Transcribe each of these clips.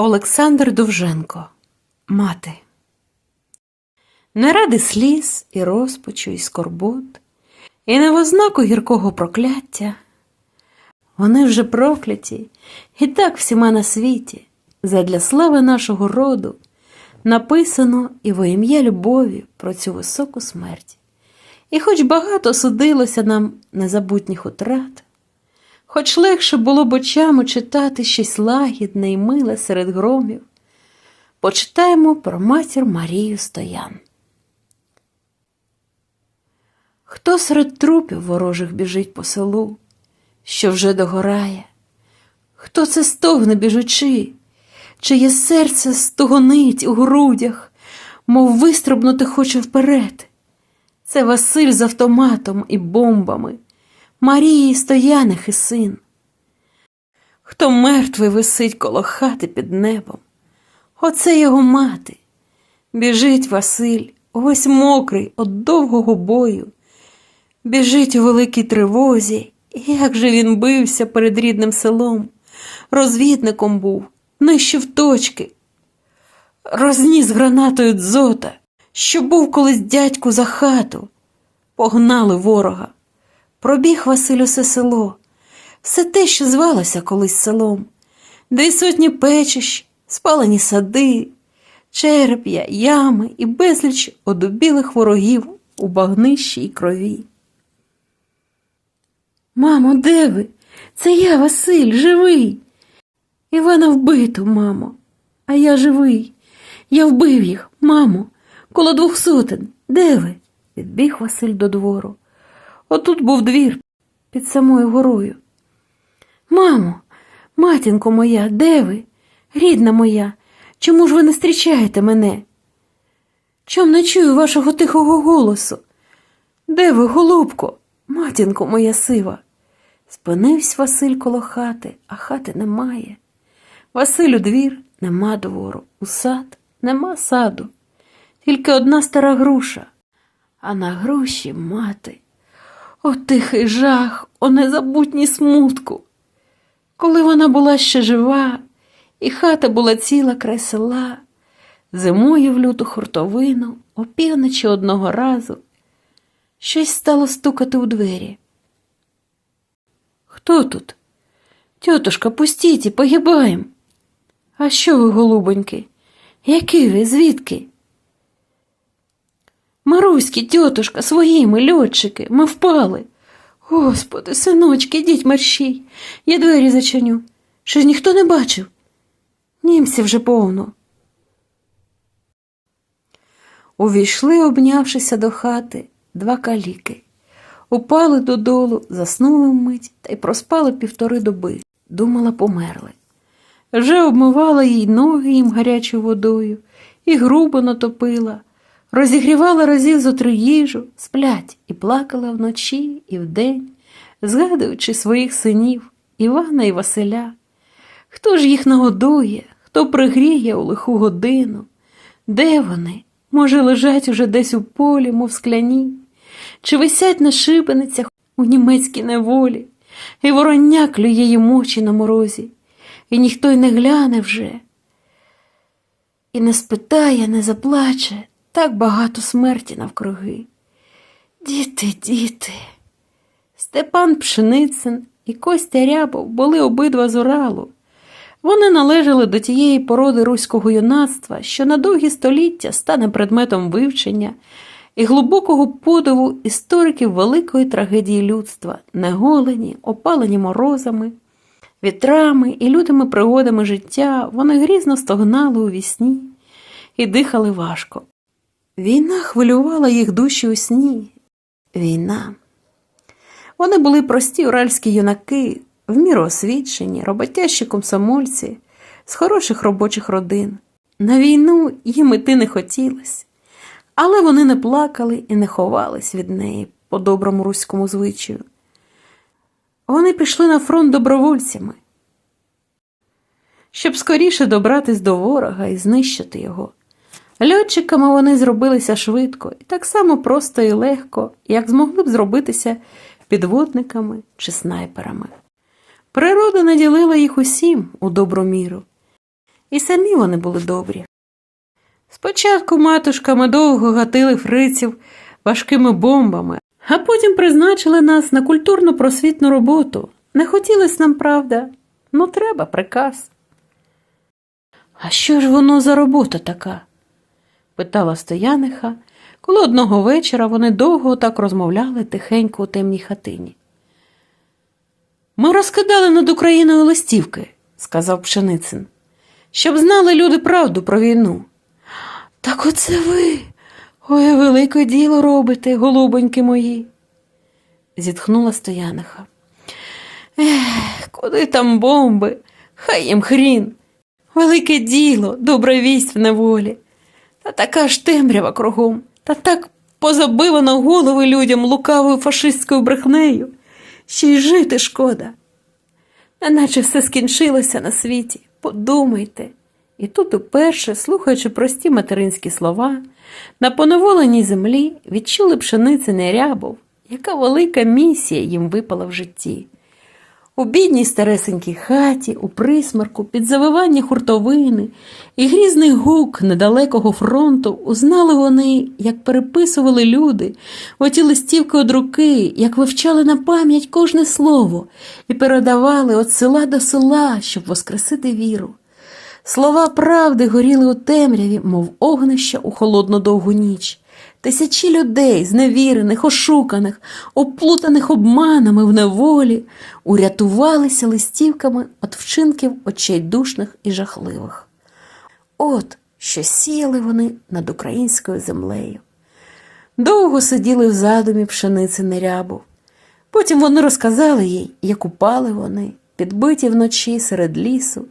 Олександр Довженко Мати Не ради сліз і розпачу, і скорбот, і не в ознаку гіркого прокляття. Вони вже прокляті, і так всіма на світі, задля слави нашого роду, написано і во ім'я любові про цю високу смерть. І хоч багато судилося нам незабутніх утрат, Хоч легше було б очами читати щось лагідне і миле серед громів, почитаємо про матір Марію Стоян. Хто серед трупів ворожих біжить по селу, що вже догорає? Хто це стогне біжучи, чиє серце стогонить у грудях, мов вистрибнути хоче вперед? Це Василь з автоматом і бомбами. Марії Стояних і син. Хто мертвий висить коло хати під небом, оце його мати. Біжить Василь, ось мокрий от довгого бою. Біжить у великій тривозі, як же він бився перед рідним селом, розвідником був, нищив точки, розніс гранатою дзота, що був колись дядьку за хату, погнали ворога. Пробіг Василь усе село, все те, що звалося колись селом, дві сотні печищ, спалені сади, череп'я, ями і безліч одубілих ворогів у багнищі й крові. Мамо, де ви? Це я, Василь, живий. Івана вбито, мамо, а я живий. Я вбив їх, мамо, коло двох сотень. Де ви? Підбіг Василь до двору. Отут був двір під самою горою. Мамо, матінко моя, де ви? Рідна моя, чому ж ви не зустрічаєте мене? Чом не чую вашого тихого голосу? Де ви, голубко, матінко моя сива? Спинився Василь коло хати, а хати немає. Василь у двір нема двору, у сад нема саду, тільки одна стара груша, а на груші мати. О, тихий жах, о незабутній смутку. Коли вона була ще жива, і хата була ціла край села, зимою в люту хуртовину, опівночі одного разу, щось стало стукати у двері. Хто тут? Тьотушка, пустіть, погибаєм. А що ви, голубоньки? Які ви, звідки? Маруськи, тьотушка, своїми льотчики, ми впали. Господи, синочки, йдіть мерщій, я двері зачиню. Що ж ніхто не бачив? Німці вже повно. Увійшли, обнявшися до хати, два каліки. Упали додолу, заснули вмить та й проспали півтори доби. Думала, померли. Вже обмивала їй ноги їм гарячою водою і грубо натопила. Розігрівала разів зо три їжу, сплять і плакала вночі і вдень, згадуючи своїх синів Івана і Василя. Хто ж їх нагодує, хто пригріє у лиху годину? Де вони? Може, лежать уже десь у полі, мов скляні, чи висять на шибеницях у німецькій неволі, і вороння клює їм очі на морозі, і ніхто й не гляне вже, і не спитає, не заплаче так багато смерті навкруги. Діти, діти. Степан Пшеницин і Костя Рябов були обидва з Уралу. Вони належали до тієї породи руського юнацтва, що на довгі століття стане предметом вивчення і глибокого подиву істориків великої трагедії людства, неголені, опалені морозами, вітрами і лютими пригодами життя, вони грізно стогнали у вісні і дихали важко. Війна хвилювала їх душі у сні. Війна. Вони були прості уральські юнаки, в міру освічені, роботящі комсомольці, з хороших робочих родин. На війну їм іти не хотілося, але вони не плакали і не ховались від неї по доброму руському звичаю. Вони пішли на фронт добровольцями, щоб скоріше добратись до ворога і знищити його. Льотчиками вони зробилися швидко і так само просто і легко, як змогли б зробитися підводниками чи снайперами. Природа наділила їх усім у добру міру, І самі вони були добрі. Спочатку матушками довго гатили фриців важкими бомбами, а потім призначили нас на культурно просвітну роботу. Не хотілося нам, правда, ну треба приказ. А що ж воно за робота така? Питала стояниха, коли одного вечора вони довго так розмовляли тихенько у темній хатині. Ми розкидали над Україною листівки, сказав Пшеницин, щоб знали люди правду про війну. Так оце ви. Ой, велике діло робите, голубоньки мої, зітхнула стояниха. Ех, куди там бомби? Хай їм хрін. Велике діло, добра вість в неволі. Та така ж темрява кругом, та так позабивано голови людям лукавою фашистською брехнею, ще й жити шкода. Неначе все скінчилося на світі. Подумайте. І тут уперше, слухаючи прості материнські слова, на поневоленій землі відчули пшениця рябов, яка велика місія їм випала в житті. У бідній старесенькій хаті, у присмерку, під завивання хуртовини і грізний гук недалекого фронту узнали вони, як переписували люди, оті листівки од руки, як вивчали на пам'ять кожне слово і передавали від села до села, щоб воскресити віру. Слова правди горіли у темряві, мов огнища у холодну довгу ніч. Тисячі людей, зневірених, ошуканих, оплутаних обманами в неволі, урятувалися листівками від вчинків очайдушних і жахливих. От що сіяли вони над українською землею. Довго сиділи в задумі пшениці нерябу. Потім вони розказали їй, як упали вони, підбиті вночі серед лісу,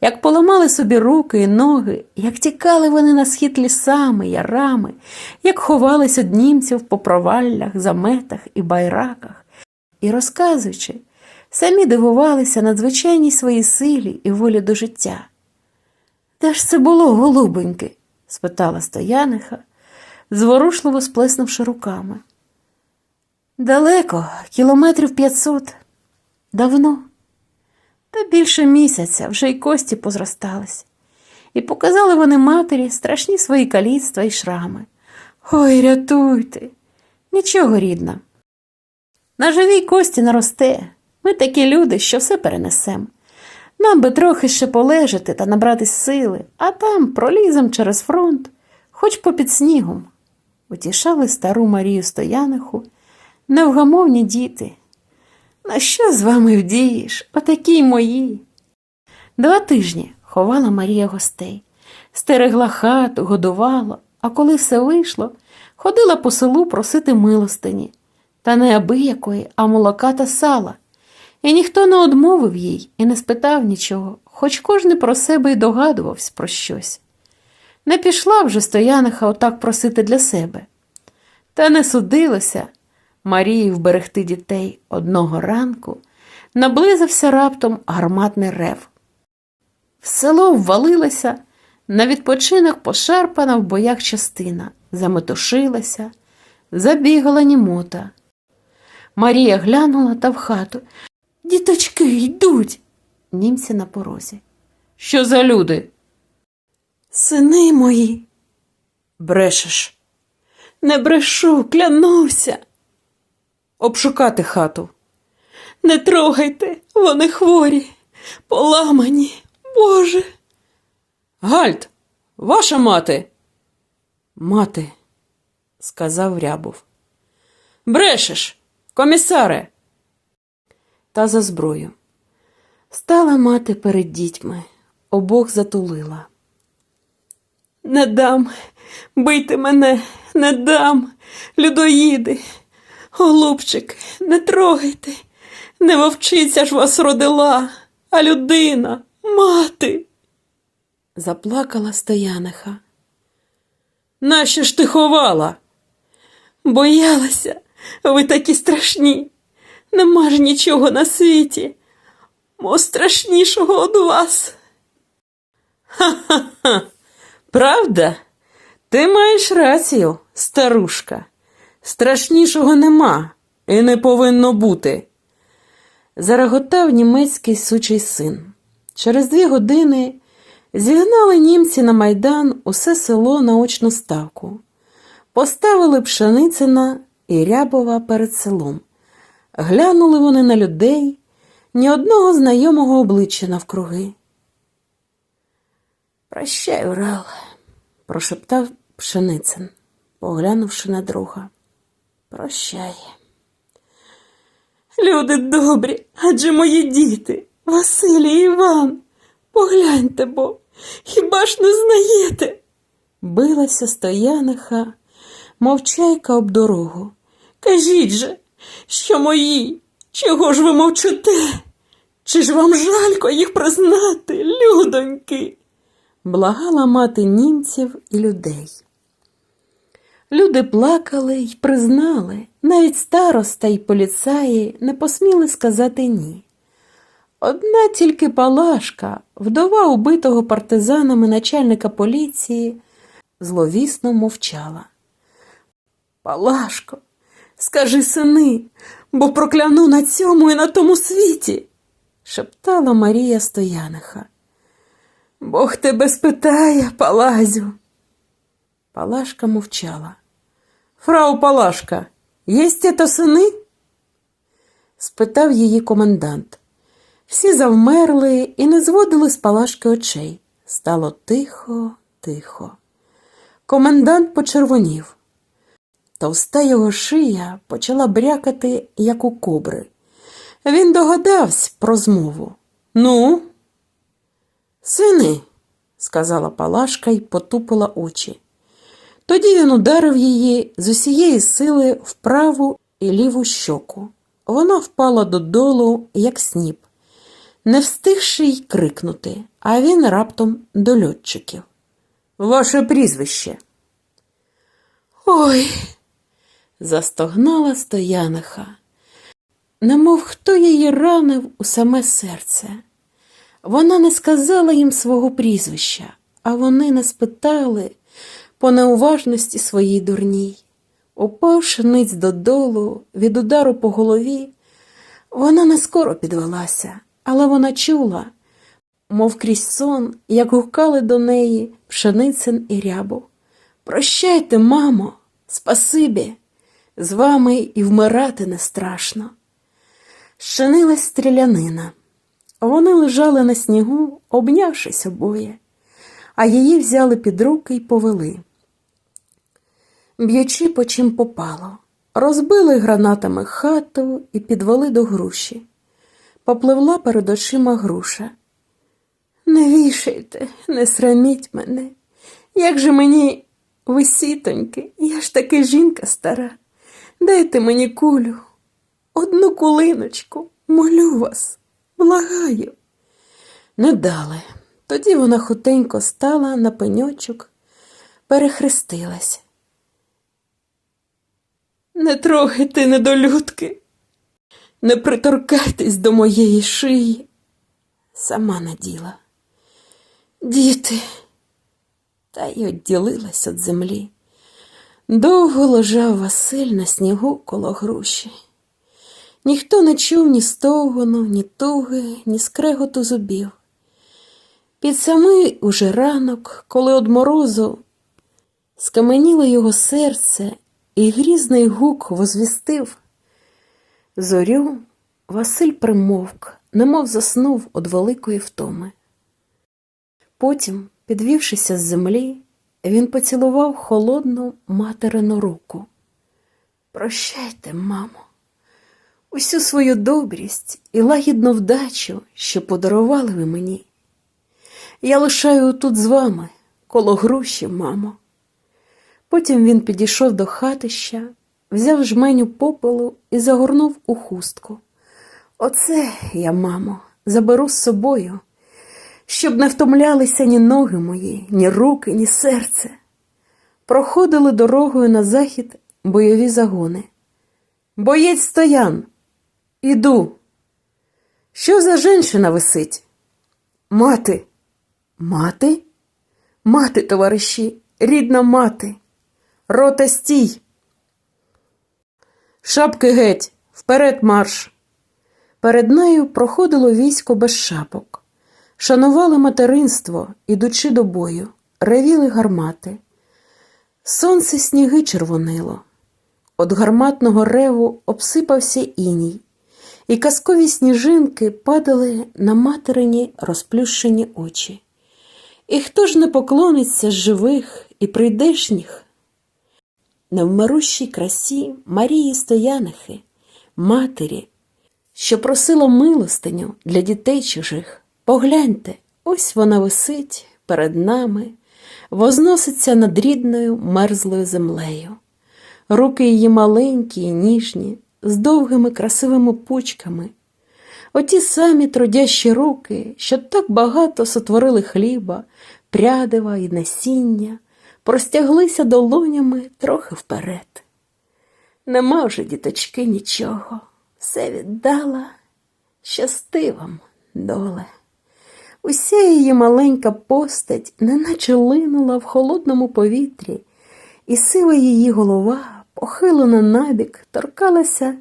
як поламали собі руки і ноги, як тікали вони на схід лісами, ярами, як ховались від німців по проваллях, заметах і байраках. І, розказуючи, самі дивувалися надзвичайній своїй силі і волі до життя. Де ж це було, голубоньки? спитала стояниха, зворушливо сплеснувши руками. Далеко, кілометрів п'ятсот. Давно. Та більше місяця вже й кості позростались. І показали вони матері страшні свої каліцтва і шрами. Ой, рятуйте, нічого рідна. На живій кості наросте. Ми такі люди, що все перенесем. Нам би трохи ще полежати та набратись сили, а там пролізем через фронт, хоч попід снігом. Утішали стару Марію Стояниху, невгамовні діти. На що з вами вдієш? Отакі мої. Два тижні ховала Марія гостей, стерегла хату, годувала, а коли все вийшло, ходила по селу просити милостині, та не абиякої, а молока та сала. І ніхто не одмовив їй і не спитав нічого, хоч кожен про себе й догадувався про щось. Не пішла вже стояниха отак просити для себе. Та не судилося. Марії вберегти дітей одного ранку наблизився раптом гарматний рев. В село ввалилася, на відпочинок пошарпана в боях частина, заметушилася, забігала німота. Марія глянула та в хату. Діточки йдуть. Німці на порозі. Що за люди? Сини мої. Брешеш. Не брешу, клянуся обшукати хату. Не трогайте, вони хворі, поламані, Боже. Гальт, ваша мати. Мати, сказав рябов. Брешеш, комісаре. Та за зброю. Стала мати перед дітьми, обох затулила. Не дам, бийте мене, не дам, людоїди. Голубчик, не трогайте, не вовчиця ж вас родила, а людина, мати. Заплакала стояниха. Нащо ж ти ховала? Боялася, ви такі страшні. Нема ж нічого на світі, мо страшнішого від вас. Ха-ха-ха, правда? Ти маєш рацію, старушка. Страшнішого нема і не повинно бути. Зареготав німецький сучий син. Через дві години Зігнали німці на майдан усе село на очну ставку. Поставили Пшеницина і Рябова перед селом. Глянули вони на людей, ні одного знайомого обличчя навкруги. Прощай, Урал, прошептав Пшеницин, поглянувши на друга. Прощай. Люди добрі, адже мої діти, Василій і Іван. Погляньте бо, хіба ж не знаєте? Билася стояниха, мовчайка об дорогу. Кажіть же, що мої, чого ж ви мовчите? Чи ж вам жалько їх признати, людоньки? Благала мати німців і людей. Люди плакали й признали, навіть староста й поліцаї не посміли сказати ні. Одна тільки Палашка, вдова убитого партизанами начальника поліції, зловісно мовчала. Палашко, скажи сини, бо прокляну на цьому і на тому світі, шептала Марія Стояниха. Бог тебе спитає, Палазю. Палашка мовчала. Фрау Палашка, єсть это сини? спитав її комендант. Всі завмерли і не зводили з Палашки очей. Стало тихо, тихо. Комендант почервонів. Товста його шия почала брякати, як у кобри. Він догадався про змову. Ну, сини, сказала Палашка й потупила очі. Тоді він ударив її з усієї сили в праву і ліву щоку. Вона впала додолу, як сніп, не встигши й крикнути, а він раптом до льотчиків. Ваше прізвище. Ой, застогнала стояниха, немов хто її ранив у саме серце. Вона не сказала їм свого прізвища, а вони не спитали по неуважності своїй дурній. Упавши ниць додолу від удару по голові, вона не скоро підвелася, але вона чула, мов крізь сон, як гукали до неї пшеницин і рябу. Прощайте, мамо, спасибі, з вами і вмирати не страшно. Щинилась стрілянина. Вони лежали на снігу, обнявшись обоє, а її взяли під руки й повели. Б'ючи по чим попало, розбили гранатами хату і підвели до груші. Попливла перед очима груша. Не вішайте, не сраміть мене. Як же мені висітоньки, я ж таки жінка стара. Дайте мені кулю, одну кулиночку, молю вас, благаю. Не дали. Тоді вона хутенько стала на пеньочок, перехрестилась. Не трогайте, недолюдки, не приторкайтесь до моєї шиї. Сама наділа. Діти, та й відділилась від землі. Довго лежав Василь на снігу коло груші. Ніхто не чув ні стогону, ні туги, ні скреготу зубів. Під самий уже ранок, коли од морозу скаменіло його серце, і грізний гук возвістив. Зорю Василь примовк, немов заснув од великої втоми. Потім, підвівшися з землі, він поцілував холодну материну руку. Прощайте, мамо, усю свою добрість і лагідну вдачу, що подарували ви мені. Я лишаю тут з вами коло груші, мамо. Потім він підійшов до хатища, взяв жменю попелу і загорнув у хустку. Оце я, мамо, заберу з собою, щоб не втомлялися ні ноги мої, ні руки, ні серце. Проходили дорогою на захід бойові загони. Боєць стоян, іду. Що за женщина висить? Мати. Мати? Мати, товариші, рідна мати. Рота стій. Шапки геть, вперед марш. Перед нею проходило військо без шапок. Шанували материнство, ідучи до бою, ревіли гармати. Сонце сніги червонило. От гарматного реву обсипався іній, і казкові сніжинки падали на материні розплющені очі. І хто ж не поклониться живих і прийдешніх? Невмирущій красі Марії Стоянихи, матері, що просила милостиню для дітей чужих. Погляньте, ось вона висить перед нами, возноситься над рідною мерзлою землею. Руки її маленькі і ніжні, з довгими красивими пучками. Оті самі трудящі руки, що так багато сотворили хліба, прядива і насіння, простяглися долонями трохи вперед. Нема вже, діточки, нічого, все віддала, щасти вам, доле. Уся її маленька постать неначе линула в холодному повітрі, і сива її голова, похилена набік, торкалася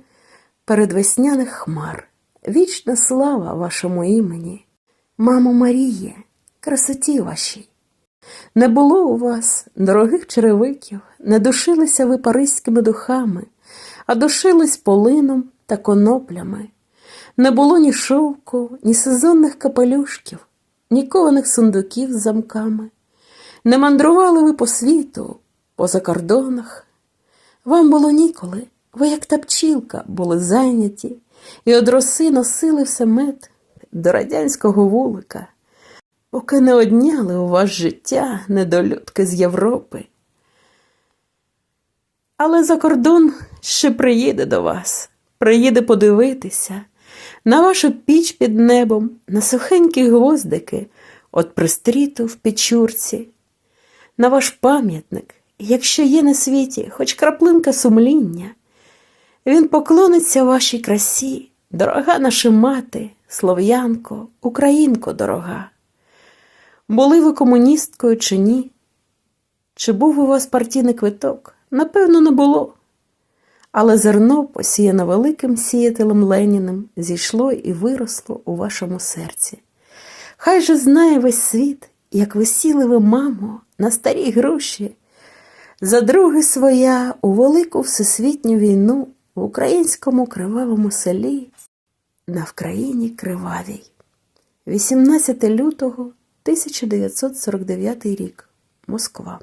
передвесняних хмар. Вічна слава вашому імені, мамо Маріє, красоті вашій. Не було у вас дорогих черевиків, не душилися ви паризькими духами, а душились полином та коноплями. Не було ні шовку, ні сезонних капелюшків, ні кованих сундуків з замками. Не мандрували ви по світу, по закордонах. Вам було ніколи, ви, як та пчілка, були зайняті, і од роси носили все мед до радянського вулика, поки не одняли у вас життя недолюдки з Європи. Але за кордон ще приїде до вас, приїде подивитися на вашу піч під небом, на сухенькі гвоздики от пристріту в печурці, на ваш пам'ятник, якщо є на світі хоч краплинка сумління, він поклониться вашій красі, дорога наша мати, слов'янко, українко дорога. Були ви комуністкою чи ні? Чи був у вас партійний квиток? Напевно, не було. Але зерно, посіяне великим сіятелем Леніним, зійшло і виросло у вашому серці. Хай же знає весь світ, як ви сіли ви, мамо, на старій груші, за други своя у велику всесвітню війну в українському кривавому селі на Вкраїні Кривавій. 18 лютого 1949 рік. Москва.